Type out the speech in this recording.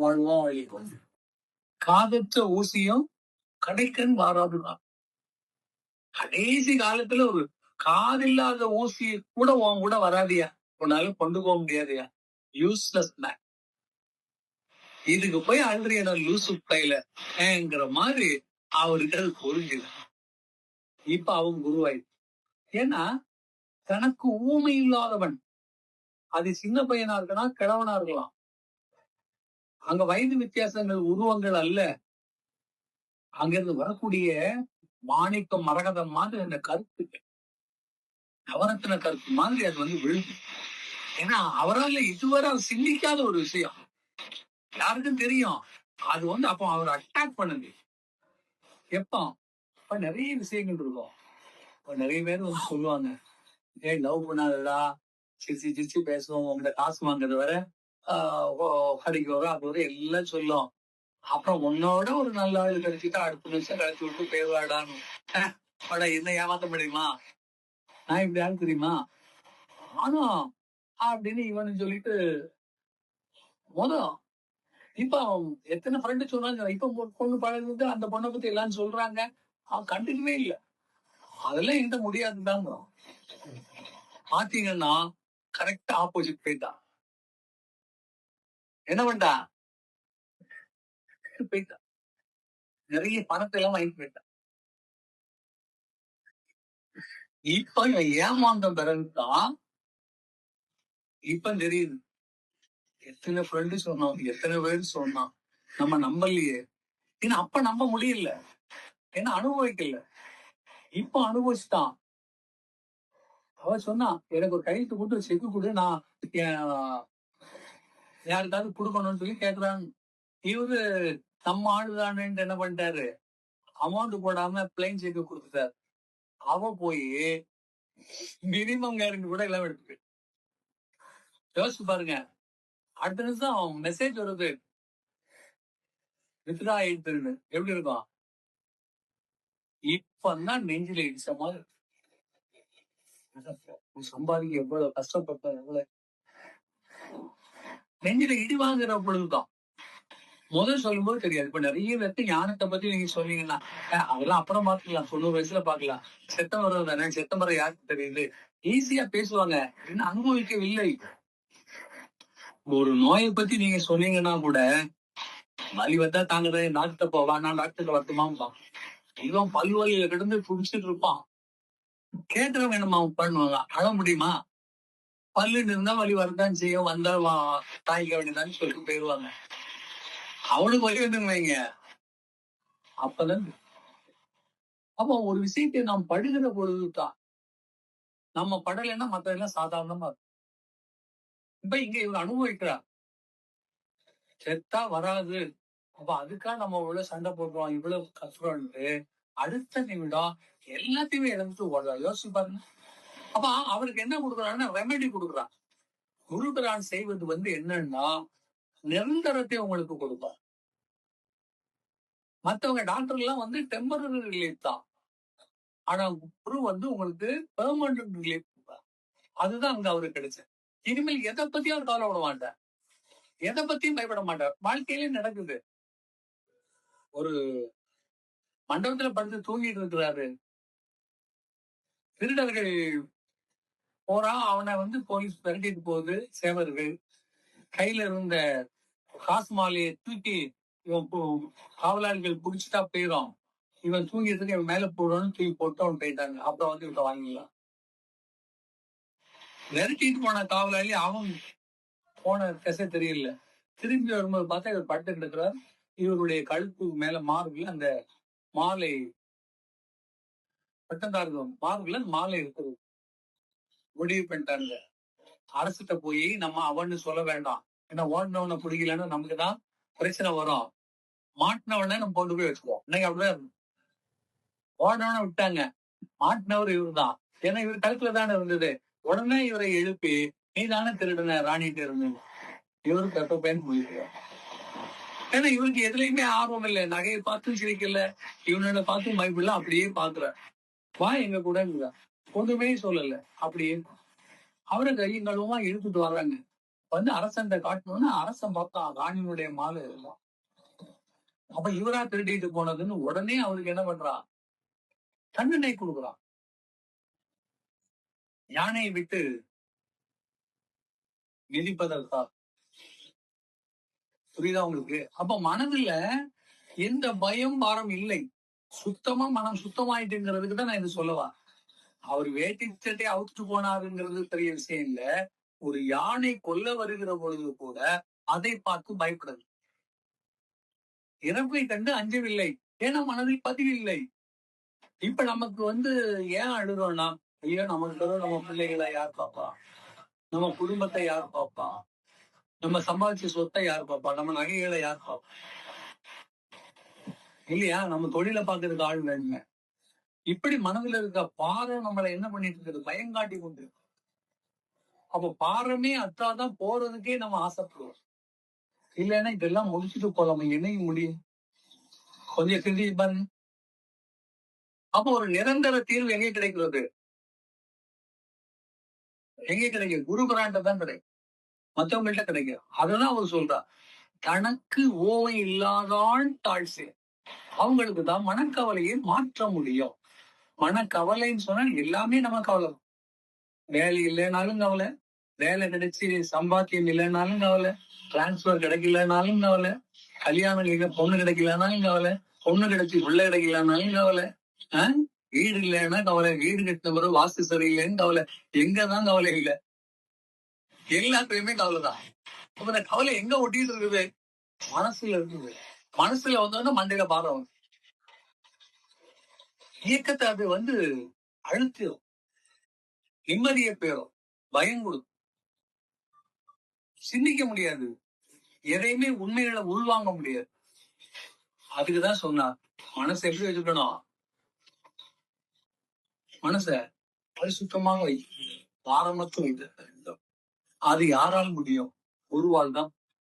வாழ்வோம் அழிவோம் காதற்ற ஊசியும் கடைக்கண் வாராதுதான். கடைசி காலத்துல ஒரு காதில்லாத ஊசி கூட உன் கூட வராதியா? உன்னால கொண்டு போக முடியாதியா? யூஸ்லெஸ் மேன் இதுக்கு போய் அழுறிய லூசு லூசு பையிலங்கிற மாதிரி அவருக்கு அது புரிஞ்சுது. இப்ப அவன் குருவாயிரு. ஏன்னா தனக்கு ஊமை இல்லாதவன். அது சின்ன பையனா இருக்கனா கிழவனா இருக்கலாம். அங்க வயது வித்தியாசங்கள் உருவங்கள் அல்ல. அங்கிருந்து வரக்கூடிய மாணிக்கம் மரகதம் மாதிரி அந்த கருத்து நவரத்தின கருத்து மாதிரி அது வந்து விழுது ஏன்னா அவரால் இதுவரை அவர் சிந்திக்காத ஒரு விஷயம். யாருக்கும் தெரியும். அது வந்து அப்போ அவர் அட்டாக் பண்ணுது. எப்போ? இப்ப நிறைய விஷயங்கள் இருக்கும். இப்ப நிறைய பேர் வந்து சொல்லுவாங்க. ஏய் லவ் பண்ணாதடா. சிரிச்சு சிரிச்சு பேசுவோம். உங்கள்கிட்ட காசு வாங்குறது வர கடைக்கு வரும் அப்படி எல்லாம் சொல்லும். அப்புறம் உன்னோட ஒரு நல்ல ஆள் கிடைச்சிட்டா அடுத்த நிமிஷம் கழிச்சு விட்டு பேருவாடான்னு. பட என்ன ஏமாத்த முடியுமா? நான் இப்படி ஆள் தெரியுமா? ஆனா அப்படின்னு இவனு சொல்லிட்டு மொத இப்ப எத்தனை ஃப்ரெண்டு சொன்னாங்க? இப்ப பொண்ணு பழகுது அந்த பொண்ணை பத்தி எல்லாம் சொல்றாங்க. அவன் கண்டுக்கவே இல்லை. அதெல்லாம் என்கிட்ட முடியாதுதாங்க. பாத்தீங்கன்னா கரெக்டா ஆப்போசிட் போயிட்டான். என்ன பண்ணிட்டா போயிட்டான் நிறைய பணத்தை எல்லாம் வாங்கிட்டு போயிட்டான் இப்ப இவன் ஏமாந்த பிறகுதான் இப்ப தெரியுது. எத்தனை ஃப்ரெண்டு சொன்னான் எத்தனை பேர் சொன்னான். நம்ம நம்பலையே. ஏன்னா அப்ப நம்ப முடியல. ஏன்னா அனுபவிக்கல. இப்ப அனுபவிச்சுட்டான். அவ சொன்னா எனக்கு ஒரு கையெழுத்து போட்டு செக்கு கொடு. நான் யாருக்காவது கொடுக்கணும்னு சொல்லி கேட்கிறாங்க இவரு நம்ம ஆளுதானேன்னு என்ன பண்ணிட்டாரு? அமௌண்ட் போடாம பிளைன் செக் கொடுத்துட்டாரு. அவ போய் மினிமம் கேரண்டி கூட எல்லாம் எடுத்துக்கு யோசிச்சு பாருங்க. அடுத்த நிமிஷம் அவன் மெசேஜ் வருது. வித்ரா ஆயிடுத்துன்னு எப்படி இருக்கும்? இப்பதான் நெஞ்சில் இடிச்ச மாதிரி. சம்பாதிக்க எவ்வளவு கஷ்டப்பட்ட எவ்வளவு நெஞ்சில இடி வாங்குற பொழுதுதான். முதல் சொல்லும்போது தெரியாது. இப்ப நிறைய பேருக்கு ஞானத்தை பத்தி நீங்க சொன்னீங்கன்னா அதெல்லாம் அப்புறம் பாத்துக்கலாம் தொண்ணூறு வயசுல பாக்கலாம் செத்த மரம் தானே? செத்த மரம் யாருக்கு தெரியுது? ஈஸியா பேசுவாங்க. இன்னும் அனுபவிக்கவில்லை ஒரு நோயை பத்தி நீங்க சொன்னீங்கன்னா கூட வலி வந்தா தாங்குறது டாக்டர் போவா நான் டாக்டர் வரட்டுமாம்பா. இவன் பல்வலியில கிடந்து புடிச்சிட்டு இருப்பான். கேட்கறவங்க என்னமா பண்ணுவாங்க அழ முடியுமா? பல்லுன்னு இருந்தா வலி வரதான் செய்யும் வந்தா தாய்க்க வேண்டியதான்னு சொல்லிட்டு போயிருவாங்க. அவனுக்கு வலி வந்துங்க வைங்க. அப்பதான் அப்ப ஒரு விஷயத்தை நாம் படுகிற பொழுதுதான் நம்ம படலைன்னா மத்ததெல்லாம் சாதாரணமா இருக்கும். இப்ப இங்க இவர் அனுபவிக்கிறார். செத்தா வராது. அப்ப அதுக்காக நம்ம இவ்வளவு சண்டை போடுறோம் இவ்வளவு கஷ்டம்ட்டு அடுத்த நிமிடம் எல்லாத்தையுமே இழந்துட்டு ஓடுறா யோசிச்சு பாருங்க. அப்ப அவருக்கு என்ன கொடுக்குறாருன்னா ரெமெடி கொடுக்குறான் குருபிரான் செய்வது வந்து என்னன்னா நிரந்தரத்தை உங்களுக்கு கொடுப்பார் மத்தவங்க டாக்டர் எல்லாம் வந்து டெம்பரரி ரிலீஃப் தான். ஆனா குரு வந்து உங்களுக்கு பெர்மனன்ட் ரிலீஃப் கொடுப்பார். அதுதான் அங்க அவருக்கு கிடைச்சது. இனிமேல் எதை பத்தியும் அவர் கவலைப்பட மாட்டார். எதை பத்தியும் பயப்பட மாட்டார். வாழ்க்கையிலே நடக்குது. ஒரு மண்டபத்துல படுத்து தூங்கிட்டு இருக்கிறாரு. திருடர்கள் போறான் அவனை வந்து போலீஸ் விரட்டிட்டு போகுது சேவர்கள் கையில இருந்த காசு மாலையை தூக்கி இவன் பு- காவலாளிகள் புடிச்சுட்டா போயிடும். இவன் தூங்கிட்டு இவன் மேல போடணும்னு தூக்கி போட்டு அவன் போயிட்டாங்க. அப்புறம் வந்து இவன் வாங்கிடலாம். விரட்டிட்டு போன காவலாளி அவன் போன திசை தெரியல. திரும்பி வரும்போது பார்த்தா இவர் பட்டு கிடக்குறார். இவருடைய கழுத்து மேல மார்பில் அந்த மாலை பட்டந்தார்கள் மார்பில் மாலை இருக்குது. முடிவு பண்ணிட்டாங்க அரசுட்ட போய் நம்ம அவன்னு சொல்ல வேண்டாம். ஏன்னா ஓடினவனை பிடிக்கலன்னா நமக்கு தான் பிரச்சனை வரும். மாட்டினவனை நம்ம கொண்டு போய் வச்சுக்குவோம். இன்னைக்கு அப்படிதான் ஓடினவனை விட்டாங்க. மாட்டினவர் இவர் தான் ஏன்னா இவர் கழுத்துல தானே இருந்தது. உடனே இவரை எழுப்பி நீ தானே திருடன ராணிட்டு இருந்து? இவருக்கு எப்ப பயன் போயிருக்கோம் ஏன்னா இவருக்கு எதுலயுமே ஆர்வம் இல்லை. நகையை பார்த்தும் சிரிக்கல. இவனோட பார்த்து பயப்படல அப்படியே பாக்குற வா எங்க கூட ஒண்ணுமே சொல்லல. அப்படியே அவரை கையும் இழுத்துட்டு வர்றாங்க. வந்து அரசன் காட்டணும்னா அரசன் பார்த்தா ராணியினுடைய மாலை இருக்கும் அப்ப இவரா திருடிட்டு போனதுன்னு உடனே அவருக்கு என்ன பண்றான் தண்டனை கொடுக்குறான் யானையை விட்டு மிதிப்பதற்கா புரியுதா உங்களுக்கு? அப்ப மனதுல எந்த பயம் பாரம் இல்லை. சுத்தமா மனம் சுத்தமாயிட்டுங்கிறதுக்கு தான் நான் இது சொல்லவா? அவர் வேட்டி சட்டை அவுத்துட்டு போனாருங்கிறது பெரிய விஷயம் இல்ல. ஒரு யானை கொல்ல வருகிற பொழுது கூட அதை பார்த்து பயப்படுது இறப்பை கண்டு அஞ்சவில்லை. ஏன்னா மனதில் பதிவில்லை. இப்ப நமக்கு வந்து ஏன் அழுகிறோம்னா ஐயோ நமக்கு நம்ம பிள்ளைகளை யார் பாப்பா? நம்ம குடும்பத்தை யார் பாப்பா? நம்ம சம்பாதிச்ச சொத்தை யார் பாப்பா? நம்ம நகைகளை யார் பாப்பா? இல்லையா? நம்ம தொழில பாக்குறதுக்கு ஆள் வேணுங்க இப்படி மனதுல இருக்க பாறை நம்மளை என்ன பண்ணிட்டு இருக்குது? பயங்காட்டி கொண்டு அப்ப பாரமே அத்தாதான் போறதுக்கே நம்ம ஆசைப்படுவோம் இல்லைன்னா இதெல்லாம் முடிச்சுட்டு போலாம. என்னையும் முடியும் கொஞ்சம் சிந்திச்சு பாருங்க. அப்ப ஒரு நிரந்தர தீர்வு எங்கே கிடைக்கிறது? எங்க கிடைக்கும் குரு பிராண்ட தான் கிடைக்கும். மத்தவங்கள்ட்ட கிடைக்கும். அததான் அவர் சொல்றா. தனக்கு ஓவை இல்லாதான் தாழ்சே. அவங்களுக்கு தான் மனக்கவலையை மாற்ற முடியும். மனக்கவலைன்னு சொன்னா எல்லாமே நம்ம கவலை வேலை இல்லைனாலும் கவலை. வேலை கிடைச்சி சம்பாத்தியம் இல்லைனாலும் கவலை. டிரான்ஸ்பர் கிடைக்கலனாலும் கவலை. கல்யாணம் இல்ல பொண்ணு கிடைக்கலனாலும் கவலை. பொண்ணு கிடைச்சி பிள்ளை கிடைக்கலனாலும் கவலை. ஆஹ் வீடு இல்லைன்னா கவலை. வீடு கட்டின பிறகு வாஸ்து சரியில்லைன்னு கவலை. எங்கதான் கவலை இல்லை. எல்லாத்துலயுமே கவலைதான் அப்ப இந்த கவலை எங்க ஒட்டிட்டு இருக்குது? மனசுல இருக்குது. மனசுல வந்தோன்னா மண்டையில பாரம் வந்து இயக்கத்தை அது வந்து அழுத்திடும் நிம்மதியை பேரும் பயம் கொடுக்கும் சிந்திக்க முடியாது. எதையுமே உண்மைகளை உள்வாங்க முடியாது. அதுக்குதான் சொன்னார் மனசை எப்படி வச்சுக்கணும்? மனச பரிசுத்தமாக வை. பாரமத்தும் இது அது யாரால் முடியும்? ஒருவாள் தான்